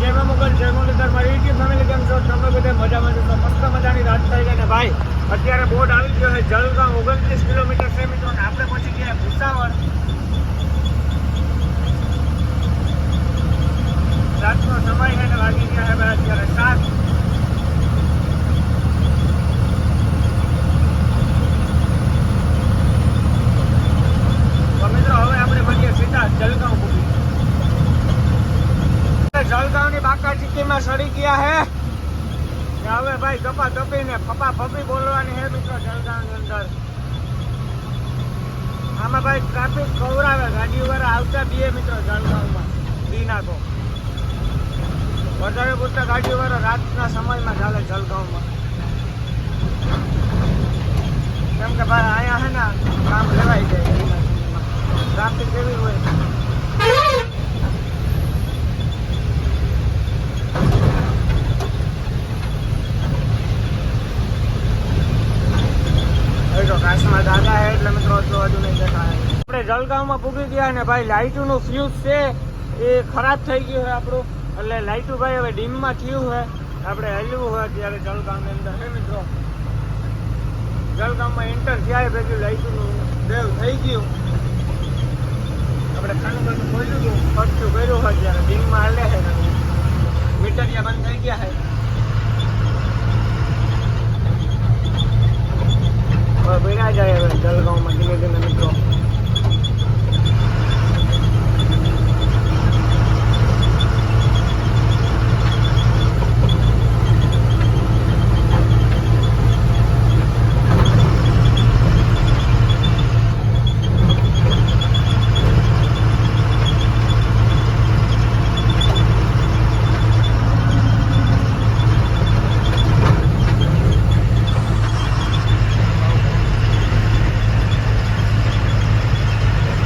જય મા મુગલ જય મુરલીધર ફેમિલી કેમ છો? તમે બધા મજામાં તો મસ્ત મજાની રાત અને ભાઈ, અત્યારે બોર્ડ આવી ગયો છે જળગાંવ ઓગણત્રીસ કિલોમીટર છે મિત્રો આપણે પછી ગયા ભૂસાવળ. રાતનો સમય છે ને વાગી ગયા હવે અત્યારે સાત. તો હવે આપણે મળીએ સીધા જલગાંવ પૂરી જલગાંવની બાકા ચીકીમાં સડી ગયા હે. હવે ભાઈ કપા કપીને ફપા ફપી બોલવાની હે મિત્રો જલગાંવની અંદર. આમાં ભાઈ ટ્રાફિક ખવડાવે ગાડી વાળા આવતા બીએ મિત્રો જલગાંવમાં દીના તો. વધારે પૂરતા ગાડી વાળા રાતના સમયમાં ચાલે જલગાંવમાં કેમ કે ભાઈ અહીંયા હે ને, કામ લેવાય જાય ટ્રાફિક એવી હોય. કાશમાં દાદા હે એટલે મિત્રો હજુ નહીં દેખાય. આપણે જલગાંવમાં પૂગી ગયા ને ભાઈ લાઇટનું ફ્યુઝ છે, એ ખરાબ થઈ ગયું છે આપણું. એટલે લાઇટું ભાઈ હવે ડીમમાં થયું છે. આપણે હલવું હોય ત્યારે જલગાંવની અંદર. હે મિત્રો? જલગામમાં એન્ટર થયા ભેગું લાઇટનું દેવ થઈ ગયું. આપણે ખાનું બધું ખોલ્યું હતું. ખર્ચું કર્યું હોય ત્યારે ડીમમાં હાલે છે. મીટરિયા બંધ થઈ ગયા છે. ભીના જાય હવે જલગાંવમાં ધીમે ધીમે મિત્રો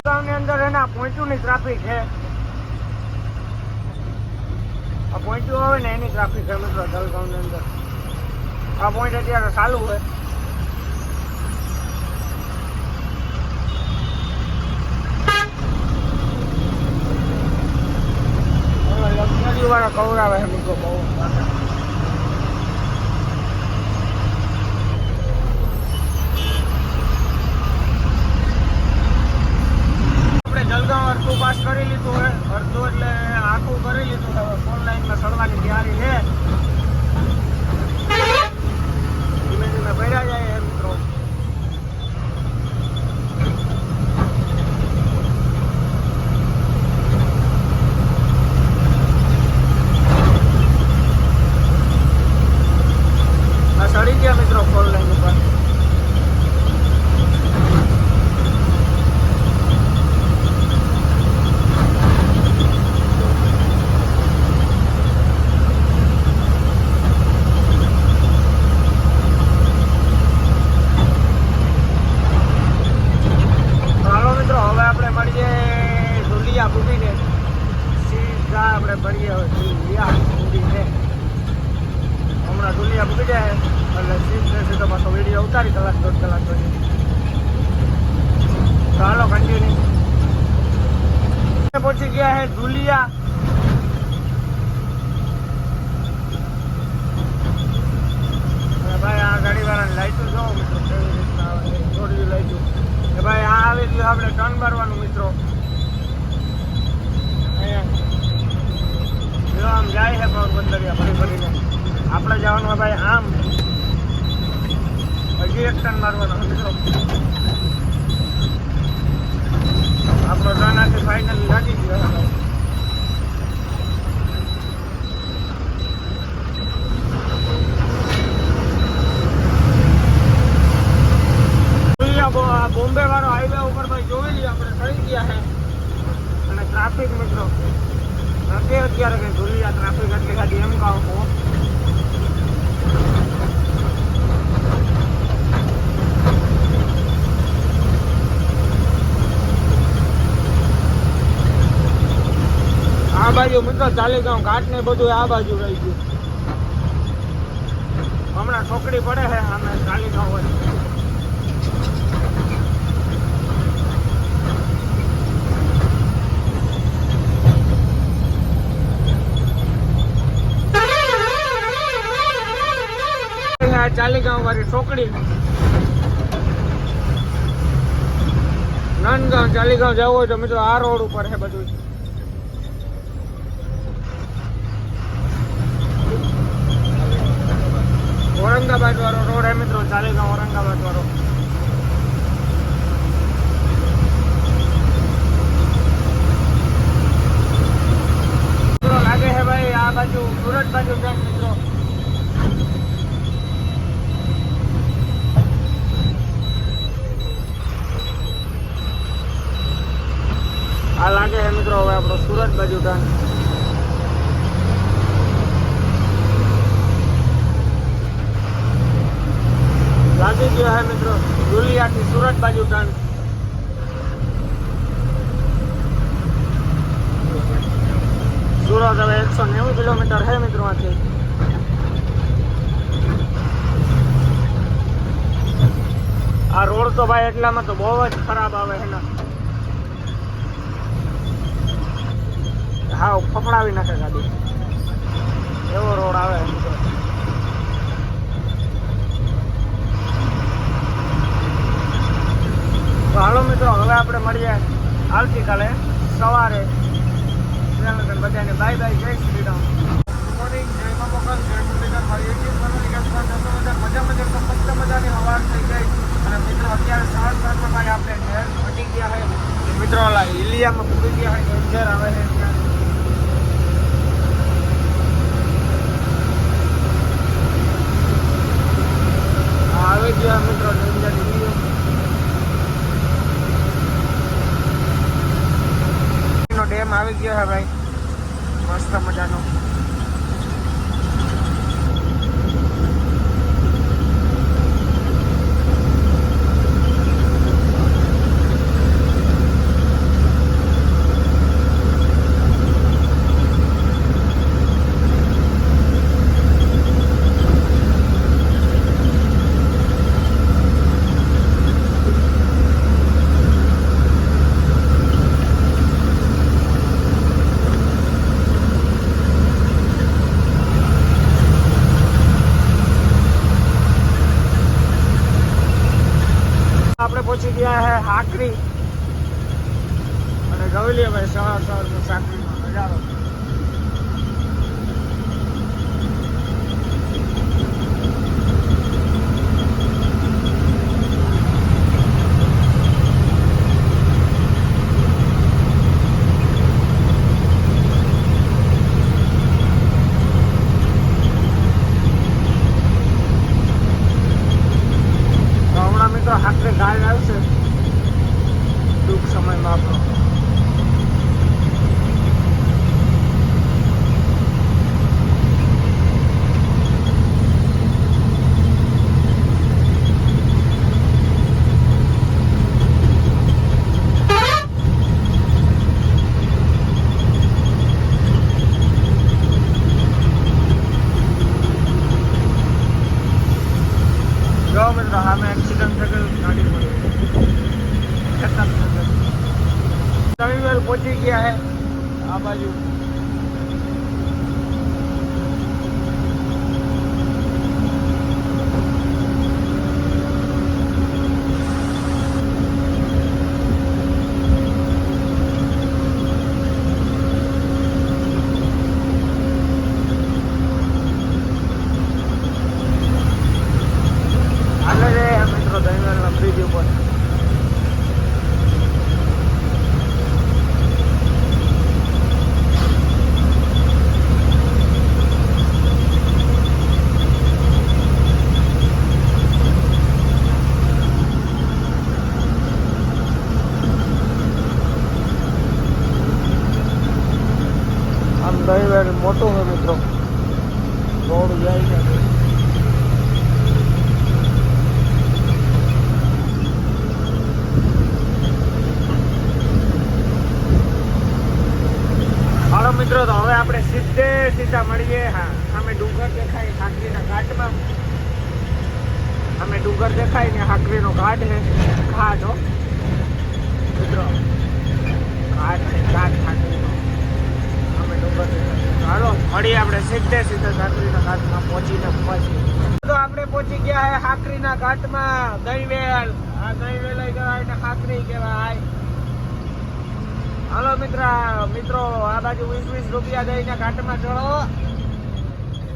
જલગાંવની અંદર એના પોઈન્ટની ટ્રાફિક છે આ પોઈન્ટ આવે ને, એની ટ્રાફિક છે મિત્રો જલગાંવની અંદર. આ પોઈન્ટ અત્યારે ચાલુ હોય વાળા કવરાવે મિત્રો બહુ જલગાંવ અડધું પાસ કરી લીધું હોય. અડધું એટલે આખું કરી લીધું. ફોન લાઈનમાં ચડવાની તૈયારી છે ધીમે ધીમે ભર્યા જાય એ મિત્રો આ ચડી ગયા મિત્રો ફોર લાઈન ઉપર હાલો મિત્રો હવે આપણે મળીએ ઢોલિયા પૂરીને સીધા આપણે મળીએ હવે ઢોલિયા પૂરીને હમણાં ઢોલિયા પૂરી જાય એટલે સીધે સીધો પાછો વીડિયો ઉતારી કલાક દોઢ કલાક પછી તો હાલો કન્ટિન્યુ પહોંચી ગયા છે ઢુલિયા અને ભાઈ આ ગાડીવાળાની લાઈટો જોવો મિત્રો કેવી રીતના આવે છે થોડી લાઈટો કે ભાઈ આ આવી ગયું આપણે ટર્ન મારવાનું મિત્રો. આમ જાય છે પોરબંદરિયા ફરી ફરીને આપણે જવાનું ભાઈ આમ. હજી એક ટર્ન મારવાનો મિત્રો. આપણો ટર્ન આથી ફાઇનલ લાગી ગયો છે. અહીંયા બો- આ બોમ્બે વાળો હાઈવે ઉપર ભાઈ જોઈ લઈએ આપણે થઈ ગયા છે. અને ટ્રાફિક મિત્રો નથી અત્યારે કઈ ધુલિયા ટ્રાફિક એટલે ગાડી એમ કાઉ આ બાજુ મિત્રો ચાલી ગામ ઘાટ ને બધું આ બાજુ રહી ગયું. હમણાં છોકરી પડે છે અમે ચાલી ગામ હોય આ ચાલીગાંવ વાળી ચોકડી નાનગાંવ, ચાલીગાંવ જવું હોય તો મિત્રો આ રોડ ઉપર છે બધું. ઔરંગાબાદ વાળો રોડ હે મિત્રો, ચાલીગાંવ ઔરંગાબાદ વાળો. મિત્રો લાગે છે ભાઈ આ બાજુ સુરત બાજુ છે મિત્રો આ લાગે છે મિત્રો હવે આપણો સુરત ગાંધી જે હે મિત્રો દુલિયાથી સુરત બાજુ ટર્ન સુરત હવે એકસો નેવું કિલોમીટર હે મિત્રો આથી. આ રોડ તો ભાઈ એટલામાં તો બહુ જ ખરાબ આવે છે ને હા ફફડાવી નાખે ગાડી. એવો રોડ આવે તો. હાલો મિત્રો હવે આપણે મળીએ આવતીકાલે સવારે. બધાને બાય બાય જય શ્રી રામ. ગુડ મોર્નિંગ જય મા જય મુરલીધર મારી યુટ્યુબ બધા મજા મજા તો મસ્ત મજાની હવાર થઈ જાય અને મિત્રો અત્યારે સાડા સાતમાં ભાઈ આપણે ઘેર પટી ગયા છે મિત્રો ઇલિયામાં પૂરી ગયા હોય ડેન્જર આવે છે. મિત્રો ડેમ આવી ગયો છે ભાઈ. મસ્ત મજાનો. દહીંવાલ મોટું છે મિત્રો. રોડ જાય છે હાલો મિત્રો, તો હવે આપણે સીધે સીધા મળીએ. હા અમે ડુંગર દેખાય, હાકરીના ઘાટમાં. અમે ડુંગર દેખાય ને હાકરીનો ઘાટ છે. ઘાટ હો. મિત્રો, ઘાટ છે, ઘાટ ડુંગર હાલો, મળીએ આપણે સીધે સીધે હાકરીના ઘાટમાં પહોંચીને પહોંચી તો આપણે પહોંચી ગયા હે હાકરીના ઘાટમાં, દહીવેલ. આ દહીવેલ કહેવાય ને સાકરી કહેવાય હાલો મિત્ર, મિત્રો, આ બાજુ વીસ વીસ રૂપિયા દઈને ઘાટમાં ચડો.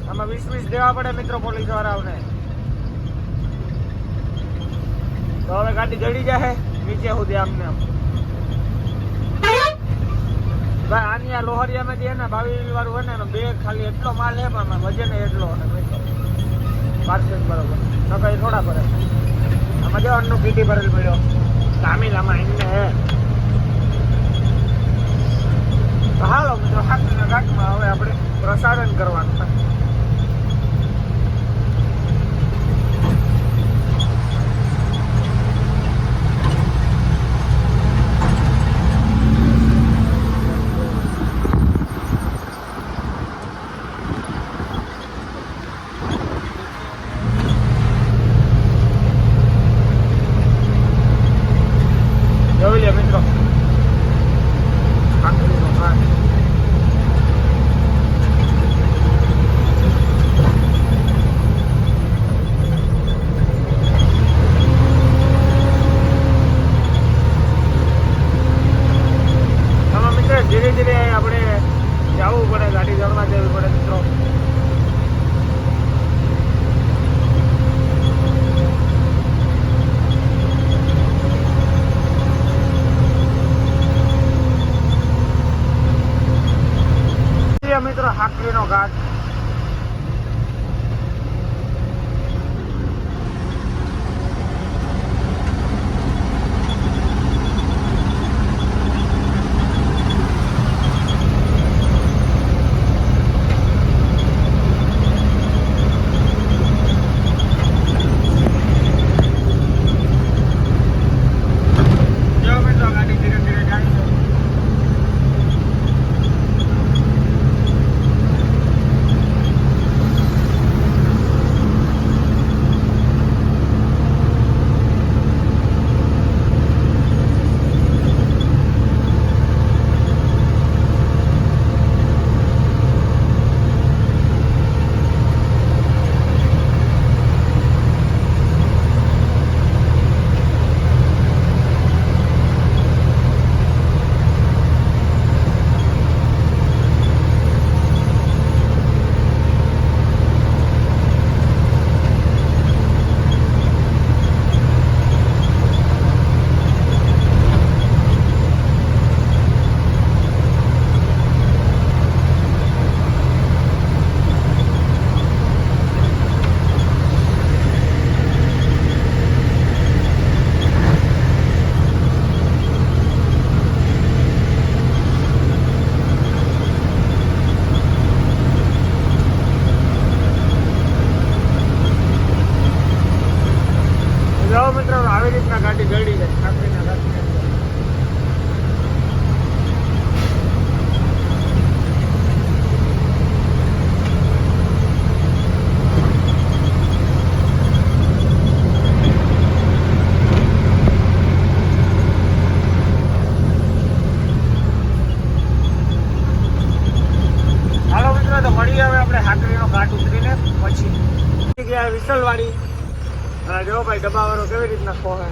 આમાં વીસ વીસ દેવા પડે મિત્રો પોલીસ વાળાઓને. તો હવે ગાડી જડી જાય નીચે સુધી આમને આમ. ભાઈ, આની આ લોહરિયામાં જે ને બાવીસ વાળું હોય ને બે ખાલી એટલો માલ હે પણ વજન એટલો પાર્સલ બરોબર. તો કઈ થોડા પડે આમાં જો અન્નનું કીટી ભરેલ મળ્યો. તામિલામાં એમને હે. હાલો મિત્રો, હાથના ઘાટમાં હવે આપણે પ્રસારણ કરવાનું છે જોઈ લે મિત્રો આખરીનો ઘાટ આમાં મિત્ર ધીરે ધીરે આપણે જવું પડે ગાડી ચડવા જવી પડે મિત્રો પ્રિય મિત્રો હાકરીનો ઘાટ આપણે ગાડી ઘાટ ઉતરીને પછી. ગયા વિસલવાડી. જો ભાઈ ડબ્બાવાળો કેવી રીતના ખોહે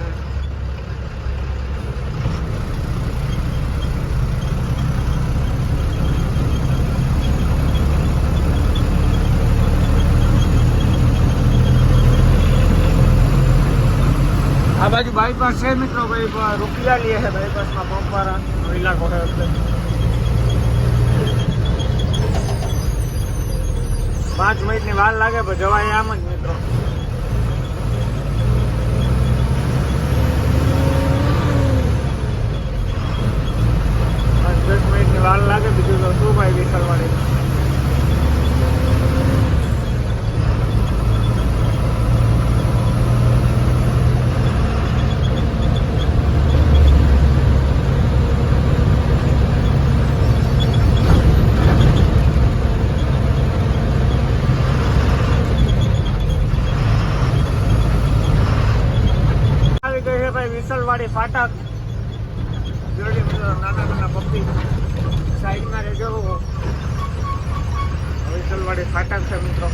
બાજુ બાયપાસ છે મિત્રો ભાઈ રૂપિયા લે છે બાયપાસમાં પંપારા ઇલાકો છે એટલે. પાંચ મિનિટની વાર લાગે પણ જવાય આમ જ મિત્રો. પાંચ દસ મિનિટની વાર લાગે બીજું તો શું ભાઈ વિસલવાડી પાટક જોડે નાના નાના પક્ષી સાઈડમાં રહેજો. હવે ચલવાડે ફાટક છે મિત્રો.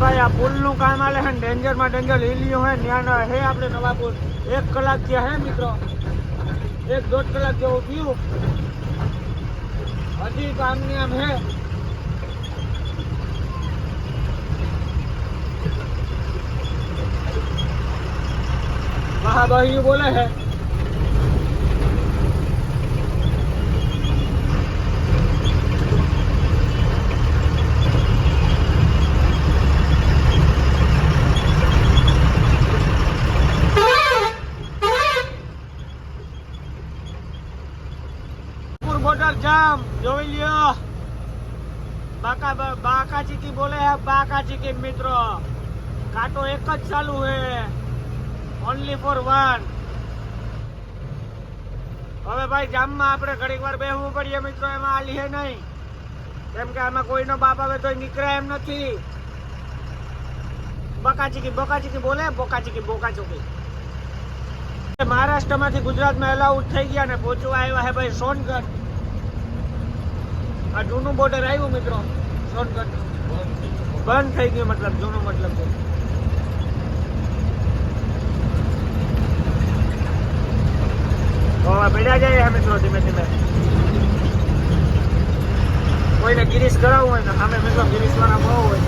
ભાઈ, આ પુલનું કામ આલે છે ડેન્જરમાં ડેન્જર લીલીઓ હે ત્યાં હે આપણે નવાપુર. એક કલાક થયા હે મિત્રો. એક દોઢ કલાક જેવું થયું. હજી કામની આમ હે. મહાબહી બોલે છે પુર બોર્ડર જામ જોઈ લ્યો બાકા બાકા ચીકી બોલે હે બાકા મિત્રો, કાંટો એક જ ચાલુ છે. ઓનલી ફોર વન હવે ભાઈ, જામમાં આપણે ઘડીક વાર બેસવું પડીએ મિત્રો, એમાં આલી હે નહીં. કેમ કે આમાં કોઈનો બાપ આવે તો નીકળે એમ નથી. બકાચીકી બકાચીકી બોલે, બોકાચીકી, બોકાચોકી. બોકા મહારાષ્ટ્રમાંથી ગુજરાતમાં એલાઉટ થઈ ગયા ને પહોંચવા આવ્યા હે ભાઈ સોનગઢ. આ જૂનું બોર્ડર આવ્યું મિત્રો સોનગઢ બંધ થઈ ગયું મતલબ, જૂનું મતલબ ભેડા જાય હે મિત્રો ધીમે ધીમે. કોઈને ગિરીશ કરાવવું હોય તો સામે મિત્રો ગિરીશ વાળા બહુ હોય.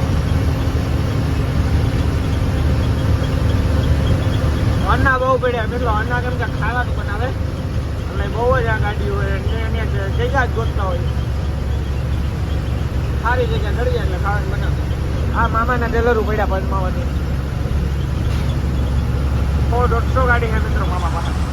અન્ના બહુ પડ્યા, મિત્રો અન્ના કેમ કે ખાવાનું બનાવે. એટલે બહુ જ આ ગાડી હોય એને જગ્યા જ ગોતતા હોય. સારી જગ્યા ઘડી એટલે ખાવાનું બનાવે. આ મામાના ટેલરું પડ્યા પદ્માવતી સો દોઢસો ગાડી હે મિત્રો મામા પાસે.